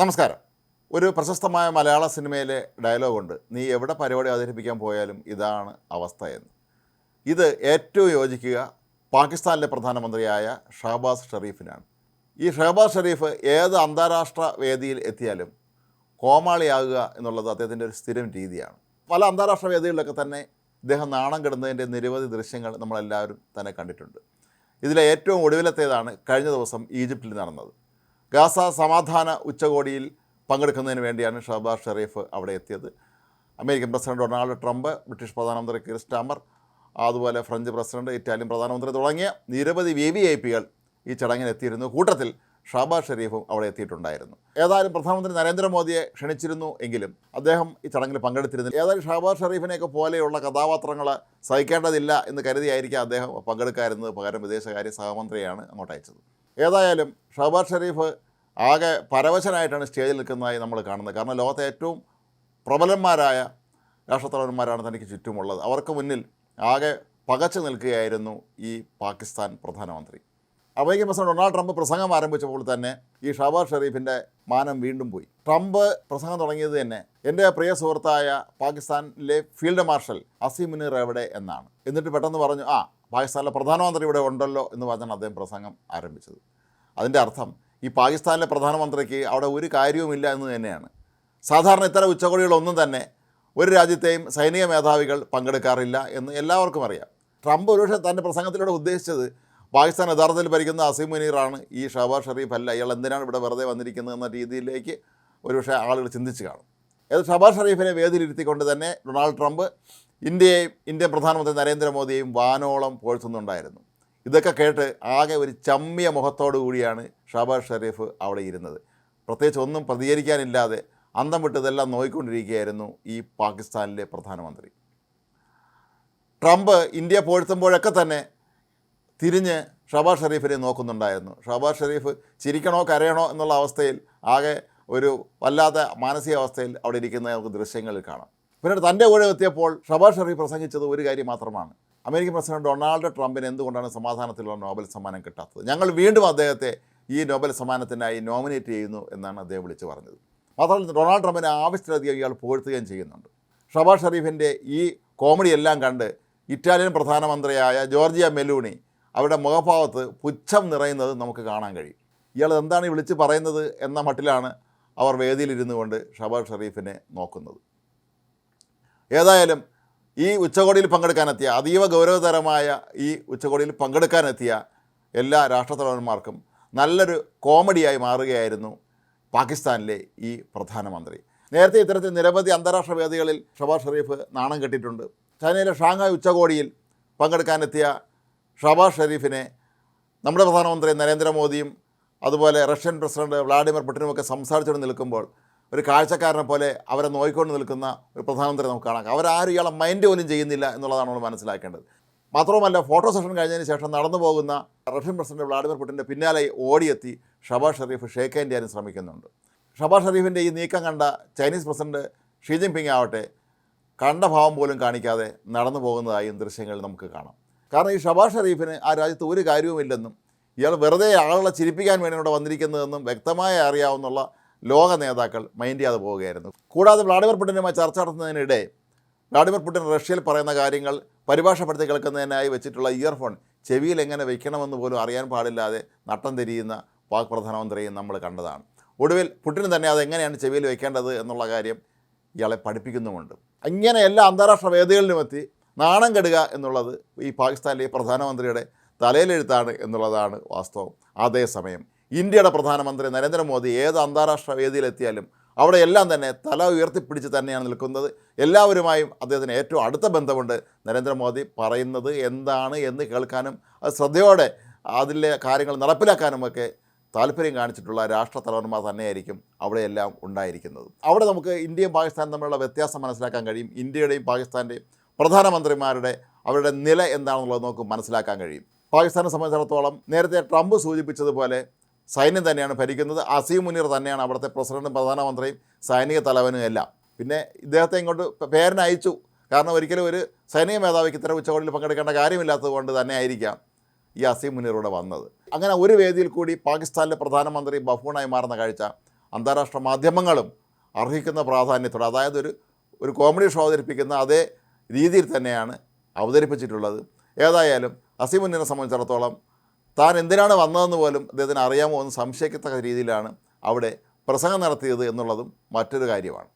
നമസ്കാരം. ഒരു പ്രശസ്തമായ മലയാള സിനിമയിലെ ഡയലോഗുണ്ട്. നീ എവിടെ പരിപാടി അവതരിപ്പിക്കാൻ പോയാലും ഇതാണ് അവസ്ഥ എന്ന്. ഇത് ഏറ്റവും യോജിക്കുക പാകിസ്ഥാനിലെ പ്രധാനമന്ത്രിയായ ഷഹബാസ് ഷെറീഫിനാണ് ഈ ഷഹബാസ് ഷെറീഫ് ഏത് അന്താരാഷ്ട്ര വേദിയിൽ എത്തിയാലും കോമാളിയാകുക എന്നുള്ളത് അദ്ദേഹത്തിന്റെ ഒരു സ്ഥിരം രീതിയാണ്. പല അന്താരാഷ്ട്ര വേദികളിലൊക്കെ തന്നെ ഇദ്ദേഹം നാണം കെടുന്നതിന്റെ നിരവധി ദൃശ്യങ്ങൾ നമ്മളെല്ലാവരും തന്നെ കണ്ടിട്ടുണ്ട്. ഇതിലെ ഏറ്റവും ഒടുവിലത്തേതാണ് കഴിഞ്ഞ ദിവസം ഈജിപ്തിൽ നടന്നത്. ഗാസ സമാധാന ഉച്ചകോടിയിൽ പങ്കെടുക്കുന്നതിന് വേണ്ടിയാണ് ഷഹബാസ് ഷെറീഫ് അവിടെ എത്തിയത്. American president Donald Trump British പ്രധാനമന്ത്രി കിർ സ്റ്റാമർ അതുപോലെ ഫ്രഞ്ച് പ്രസിഡന്റ് ഇറ്റാലിയൻ പ്രധാനമന്ത്രി തുടങ്ങിയ നിരവധി വി വി ഐ പികൾ ഈ ചടങ്ങിൽ എത്തിയിരുന്നു കൂട്ടത്തിൽ ഷഹബാസ് ഷെരീഫും അവിടെ എത്തിയിട്ടുണ്ടായിരുന്നു. ഏതായാലും പ്രധാനമന്ത്രി നരേന്ദ്രമോദിയെ ക്ഷണിച്ചിരുന്നു എങ്കിലും അദ്ദേഹം ഈ ചടങ്ങിൽ പങ്കെടുത്തിരുന്നില്ല. ഏതായാലും ഷഹബാസ് ഷെരീഫിനെയൊക്കെ പോലെയുള്ള കഥാപാത്രങ്ങൾ സഹിക്കേണ്ടതില്ല എന്ന് കരുതിയായിരിക്കും അദ്ദേഹം പങ്കെടുക്കാതിരുന്നത്. പകരം വിദേശകാര്യ സഹമന്ത്രിയാണ് അങ്ങോട്ട് അയച്ചത്. ഏതായാലും ഷഹബാസ് ഷെരീഫ് ആകെ പരവശനായിട്ടാണ് സ്റ്റേജിൽ നിൽക്കുന്നതായി നമ്മൾ കാണുന്നത്. കാരണം ലോകത്തെ ഏറ്റവും പ്രബലന്മാരായ രാഷ്ട്രത്തലവന്മാരാണ് തനിക്ക് ചുറ്റുമുള്ളത്. അവർക്ക് മുന്നിൽ ആകെ പകച്ചു നിൽക്കുകയായിരുന്നു ഈ പാകിസ്ഥാൻ പ്രധാനമന്ത്രി. അമേരിക്കൻ പ്രസിഡന്റ് ഡൊണാൾഡ് ട്രംപ് പ്രസംഗം ആരംഭിച്ചപ്പോൾ തന്നെ ഈ ഷബാർ ഷെരീഫിന്റെ മാനം വീണ്ടും പോയി. ട്രംപ് പ്രസംഗം തുടങ്ങിയത് തന്നെ എന്റെ പ്രിയ സുഹൃത്തായ പാകിസ്ഥാനിലെ ഫീൽഡ് മാർഷൽ അസീം മുനീർ എവിടെ? എന്നാണ്. എന്നിട്ട് പെട്ടെന്ന് പറഞ്ഞു ആ പാകിസ്ഥാനിലെ പ്രധാനമന്ത്രി ഇവിടെ ഉണ്ടല്ലോ എന്ന് പറഞ്ഞാണ് അദ്ദേഹം പ്രസംഗം ആരംഭിച്ചത്. അതിന്റെ അർത്ഥം ഈ പാകിസ്ഥാനിലെ പ്രധാനമന്ത്രിക്ക് അവിടെ ഒരു കാര്യവുമില്ല എന്ന് തന്നെയാണ്. സാധാരണ ഇത്തരം ഉച്ചകോടികളൊന്നും തന്നെ ഒരു രാജ്യത്തെയും സൈനിക മേധാവികൾ പങ്കെടുക്കാറില്ല എന്ന് എല്ലാവർക്കും അറിയാം. ട്രംപ് ഒരുപക്ഷെ തന്റെ പ്രസംഗത്തിലൂടെ ഉദ്ദേശിച്ചത് പാകിസ്ഥാൻ യഥാർത്ഥത്തിൽ ഭരിക്കുന്ന അസീം മുനീറാണ്. ഈ ഷഹബാസ് ഷെറീഫ് അല്ല ഇയാൾ എന്തിനാണ് ഇവിടെ വെറുതെ വന്നിരിക്കുന്നത് എന്ന രീതിയിലേക്ക് ഒരുപക്ഷെ ആളുകൾ ചിന്തിച്ച് കാണും. ഏത് ഷഹബാസ് ഷെറീഫിനെ വേദിയിലിരുത്തിക്കൊണ്ട് തന്നെ ഡൊണാൾഡ് ട്രംപ് ഇന്ത്യയെയും ഇന്ത്യൻ പ്രധാനമന്ത്രി നരേന്ദ്രമോദിയെയും വാനോളം പോഴ്ത്തുന്നുണ്ടായിരുന്നു. ഇതൊക്കെ കേട്ട് ആകെ ഒരു ചമ്മിയ മുഖത്തോടു കൂടിയാണ് ഷാബാസ് ഷെരീഫ് അവിടെ ഇരുന്നത്. പ്രത്യേകിച്ച് ഒന്നും പ്രതികരിക്കാനില്ലാതെ അന്തം വിട്ടതെല്ലാം ഇതെല്ലാം നോക്കിക്കൊണ്ടിരിക്കുകയായിരുന്നു ഈ പാകിസ്ഥാനിലെ പ്രധാനമന്ത്രി. ട്രംപ് ഇന്ത്യ പോഴ്ത്തുമ്പോഴൊക്കെ തന്നെ തിരിഞ്ഞ് ഷബാസ് ഷെരീഫിനെ നോക്കുന്നുണ്ടായിരുന്നു. ഷബാസ് ഷെരീഫ് ചിരിക്കണോ കരയണോ എന്നുള്ള അവസ്ഥയിൽ ആകെ ഒരു വല്ലാത്ത മാനസികാവസ്ഥയിൽ അവിടെ ഇരിക്കുന്ന നമുക്ക് ദൃശ്യങ്ങളിൽ കാണാം. പിന്നീട് തന്റെ കൂടെ എത്തിയപ്പോൾ ഷബാസ് ഷെറീഫ് പ്രസംഗിച്ചത് ഒരു കാര്യം മാത്രമാണ്. അമേരിക്കൻ പ്രസിഡന്റ് ഡൊണാൾഡ് ട്രംപിന് എന്തുകൊണ്ടാണ് സമാധാനത്തിലുള്ള നോബൽ സമ്മാനം കിട്ടാത്തത്? ഞങ്ങൾ വീണ്ടും അദ്ദേഹത്തെ ഈ നോബൽ സമ്മാനത്തിനായി നോമിനേറ്റ് ചെയ്യുന്നു എന്നാണ് അദ്ദേഹം വിളിച്ചു പറഞ്ഞത്. മാത്രമല്ല ഡൊണാൾഡ് ട്രംപിനെ ആവശ്യത്തിലധികം ഇയാൾ പുകഴ്ത്തുകയും ചെയ്യുന്നുണ്ട്. ഷബാസ് ഷെറീഫിന്റെ ഈ കോമഡി എല്ലാം കണ്ട് ഇറ്റാലിയൻ പ്രധാനമന്ത്രിയായ ജോർജിയ മെലൂണി അവരുടെ മുഖഭാവത്ത് പുച്ഛം നിറയുന്നത് നമുക്ക് കാണാൻ കഴിയും. ഇയാൾ എന്താണ് വിളിച്ച് പറയുന്നത് എന്ന മട്ടിലാണ് അവർ വേദിയിലിരുന്നു കൊണ്ട് ഷബാസ് ഷെറീഫിനെ നോക്കുന്നത്. ഏതായാലും ഈ ഉച്ചകോടിയിൽ പങ്കെടുക്കാനെത്തിയ അതീവ ഗൗരവതരമായ ഈ ഉച്ചകോടിയിൽ പങ്കെടുക്കാനെത്തിയ എല്ലാ രാഷ്ട്രത്തലവന്മാർക്കും നല്ലൊരു കോമഡിയായി മാറുകയായിരുന്നു പാകിസ്ഥാനിലെ ഈ പ്രധാനമന്ത്രി. നേരത്തെ ഇത്തരത്തിൽ നിരവധി അന്താരാഷ്ട്ര വേദികളിൽ ഷബാസ് ഷെരീഫ് നാണം കെട്ടിയിട്ടുണ്ട്. ചൈനയിലെ ഷാങ്ഹായ് ഉച്ചകോടിയിൽ പങ്കെടുക്കാനെത്തിയ ഷബാസ് ഷെരീഫിനെ നമ്മുടെ പ്രധാനമന്ത്രി നരേന്ദ്രമോദിയും അതുപോലെ റഷ്യൻ പ്രസിഡന്റ് വ്ളാഡിമിർ പുടിനുമൊക്കെ സംസാരിച്ചുകൊണ്ട് നിൽക്കുമ്പോൾ ഒരു കാഴ്ചക്കാരനെ പോലെ അവരെ നോയിക്കൊണ്ട് നിൽക്കുന്ന ഒരു പ്രധാനമന്ത്രി നമുക്ക് കാണാം. അവരാരും ഇയാളെ മൈൻഡ് പോലും ചെയ്യുന്നില്ല എന്നുള്ളതാണ് നമ്മൾ മനസ്സിലാക്കേണ്ടത്. മാത്രവുമല്ല ഫോട്ടോ സെഷൻ കഴിഞ്ഞതിന് ശേഷം നടന്നു പോകുന്ന റഷ്യൻ പ്രസിഡന്റ് വ്ളാഡിമിർ പുടിന്റെ പിന്നാലെ ഓടിയെത്തി ഷബാസ് ഷെറീഫ് ഷേക്ക് ശ്രമിക്കുന്നുണ്ട്. ഷബാസ് ഷെറീഫിന്റെ ഈ നീക്കം കണ്ട ചൈനീസ് പ്രസിഡന്റ് ഷീ ജിൻപിങ് ആവട്ടെ കണ്ട ഭാവം പോലും കാണിക്കാതെ നടന്നു പോകുന്നതായും ദൃശ്യങ്ങളിൽ നമുക്ക് കാണാം. കാരണം ഈ ഷബാസ് ഷെറീഫിന് ആ രാജ്യത്ത് ഒരു കാര്യവുമില്ലെന്നും ഇയാൾ വെറുതെ ആളുകളെ ചിരിപ്പിക്കാൻ വേണ്ടി ഇവിടെ വന്നിരിക്കുന്നതെന്നും വ്യക്തമായി അറിയാവുന്നുള്ള ലോക നേതാക്കൾ മൈൻഡ് ചെയ്യാതെ പോവുകയായിരുന്നു. കൂടാതെ വ്ളാഡിമിർ പുടിനുമായി ചർച്ച നടത്തുന്നതിനിടെ വ്ളാഡിമിർ പുടിൻ റഷ്യയിൽ പറയുന്ന കാര്യങ്ങൾ പരിഭാഷപ്പെടുത്തി കേൾക്കുന്നതിനായി വെച്ചിട്ടുള്ള ഇയർഫോൺ ചെവിയിൽ എങ്ങനെ വയ്ക്കണമെന്ന് പോലും അറിയാൻ പാടില്ലാതെ നട്ടം തിരിയുന്ന പാക് പ്രധാനമന്ത്രിയും നമ്മൾ കണ്ടതാണ്. ഒടുവിൽ പുടിന് തന്നെ അത് എങ്ങനെയാണ് ചെവിയിൽ വയ്ക്കേണ്ടത് എന്നുള്ള കാര്യം ഇയാളെ പഠിപ്പിക്കുന്നുമുണ്ട്. ഇങ്ങനെ എല്ലാ അന്താരാഷ്ട്ര വേദികളിലും എത്തി നാണം കെടുക എന്നുള്ളത് ഈ പാകിസ്ഥാനിലെ പ്രധാനമന്ത്രിയുടെ തലയിലെഴുത്താണ് എന്നുള്ളതാണ് വാസ്തവം. അതേസമയം ഇന്ത്യയുടെ പ്രധാനമന്ത്രി നരേന്ദ്രമോദി ഏത് അന്താരാഷ്ട്ര വേദിയിലെത്തിയാലും അവിടെ എല്ലാം തന്നെ തല ഉയർത്തിപ്പിടിച്ച് തന്നെയാണ് നിൽക്കുന്നത്. എല്ലാവരുമായും അദ്ദേഹത്തിന് ഏറ്റവും അടുത്ത ബന്ധമുണ്ട് നരേന്ദ്രമോദി പറയുന്നത് എന്താണ് എന്ന് കേൾക്കാനും അത് ശ്രദ്ധയോടെ അതിലെ കാര്യങ്ങൾ നടപ്പിലാക്കാനുമൊക്കെ താല്പര്യം കാണിച്ചിട്ടുള്ള രാഷ്ട്ര തലവന്മാർ തന്നെയായിരിക്കും അവിടെയെല്ലാം ഉണ്ടായിരിക്കുന്നത്. അവിടെ നമുക്ക് ഇന്ത്യയും പാകിസ്ഥാനും തമ്മിലുള്ള വ്യത്യാസം മനസ്സിലാക്കാൻ കഴിയും. ഇന്ത്യയുടെയും പാകിസ്ഥാന്റെയും പ്രധാനമന്ത്രിമാരുടെ അവരുടെ നില എന്താണെന്നുള്ളത് നമുക്ക് മനസ്സിലാക്കാൻ കഴിയും. പാകിസ്ഥാനെ സംബന്ധിച്ചിടത്തോളം നേരത്തെ ട്രംപ് സൂചിപ്പിച്ചതുപോലെ സൈന്യം തന്നെയാണ് ഭരിക്കുന്നത്. അസീം മുനീർ തന്നെയാണ് അവിടുത്തെ പ്രസിഡന്റും പ്രധാനമന്ത്രിയും സൈനിക തലവനും എല്ലാം. പിന്നെ ഇദ്ദേഹത്തെ ഇങ്ങോട്ട് പേരനെ അയച്ചു. കാരണം ഒരിക്കലും ഒരു സൈനിക മേധാവിക്ക് ഇത്തരം ഉച്ചകോടിയിൽ പങ്കെടുക്കേണ്ട കാര്യമില്ലാത്തത് കൊണ്ട് തന്നെ ആയിരിക്കാം ഈ അസീം മുനീറൂടെ വന്നത്. അങ്ങനെ ഒരു വേദിയിൽ കൂടി പാകിസ്ഥാനിലെ പ്രധാനമന്ത്രി ബഫൂണായി മാറുന്ന കാഴ്ച അന്താരാഷ്ട്ര മാധ്യമങ്ങളും അർഹിക്കുന്ന പ്രാധാന്യത്തോടെ അതായത് ഒരു ഒരു കോമഡി ഷോ അവതരിപ്പിക്കുന്ന അതേ രീതിയിൽ തന്നെയാണ് അവതരിപ്പിച്ചിട്ടുള്ളത്. ഏതായാലും അസീമുന്നിനെ സംബന്ധിച്ചിടത്തോളം താൻ എന്തിനാണ് വന്നതെന്ന് പോലും അദ്ദേഹത്തിന് അറിയാമോ എന്ന് സംശയിക്കത്തക്ക രീതിയിലാണ് അവിടെ പ്രസംഗം നടത്തിയത് എന്നുള്ളതും മറ്റൊരു കാര്യമാണ്.